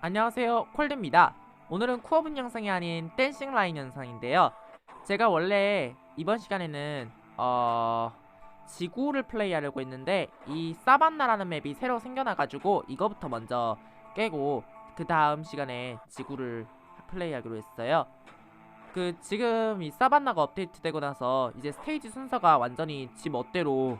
안녕하세요. 콜드입니다. 오늘은 쿠어분 영상이 아닌 댄싱 라인 영상인데요. 제가 원래 이번 시간에는 어... 지구를 플레이하려고 했는데 이 사반나라는 맵이 새로 생겨나가지고 이거부터 먼저 깨고 그 다음 시간에 지구를 플레이하기로 했어요. 그 지금 이 사반나가 업데이트되고 나서 이제 스테이지 순서가 완전히 지 멋대로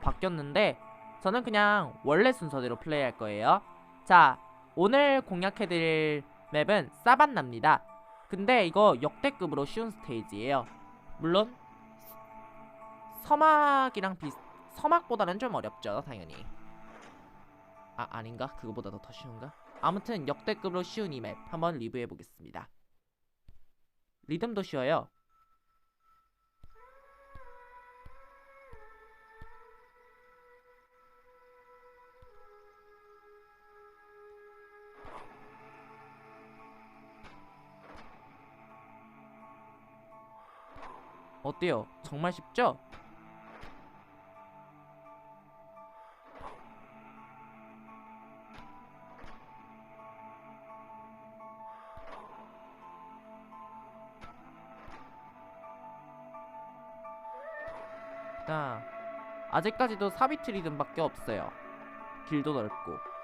바뀌었는데 저는 그냥 원래 순서대로 플레이할 거예요. 자 오늘 공략해드릴 맵은 사반나입니다. 근데 이거 역대급으로 쉬운 스테이지예요. 물론 서막이랑 비 서막보다는 좀 어렵죠, 당연히. 아 아닌가? 그거보다도 더 쉬운가? 아무튼 역대급으로 쉬운 이 맵 한번 리뷰해 보겠습니다. 리듬도 쉬워요. 어때요? 정말 쉽죠? 자, 아직까지도 사비트 리듬밖에 없어요. 길도 넓고.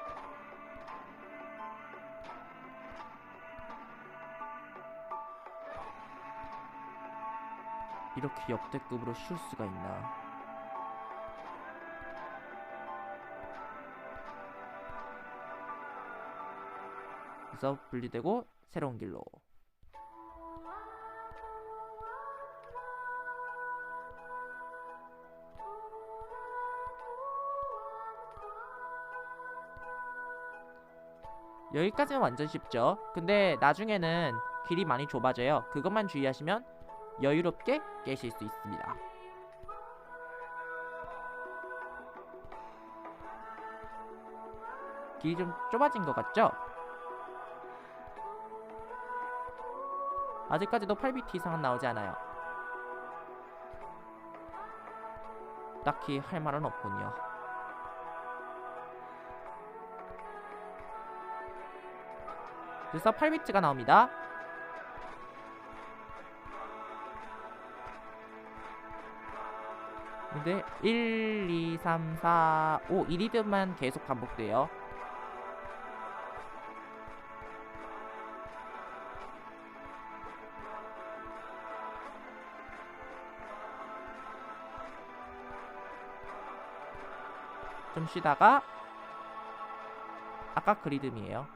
이렇게 역대급으로 쉴 수가 있나? 그래서 분리되고 새로운 길로. 여기까지는 완전 쉽죠. 근데 나중에는 길이 많이 좁아져요. 그것만 주의하시면 여유롭게 깨실 수 있습니다. 길이 좀 좁아진 것 같죠? 아직까지도 8비트 이상은 나오지 않아요. 딱히 할 말은 없군요. 그래서 8비트가 나옵니다. 근데 1, 2, 3, 4, 5 이리듬만 계속 반복돼요. 좀 쉬다가 아까 그 리듬이에요.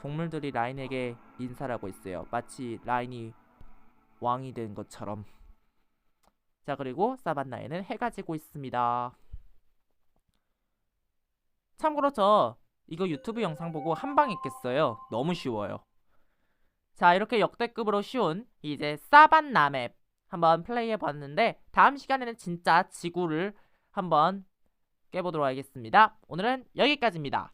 동물들이 라인에게 인사를 하고 있어요. 마치 라인이 왕이 된 것처럼. 자 그리고 사반나에는 해가 지고 있습니다. 참고로 저 이거 유튜브 영상 보고 한방 했겠어요. 너무 쉬워요. 자 이렇게 역대급으로 쉬운 이제 사반나 맵 한번 플레이해 봤는데 다음 시간에는 진짜 지구를 한번 깨보도록 하겠습니다. 오늘은 여기까지입니다.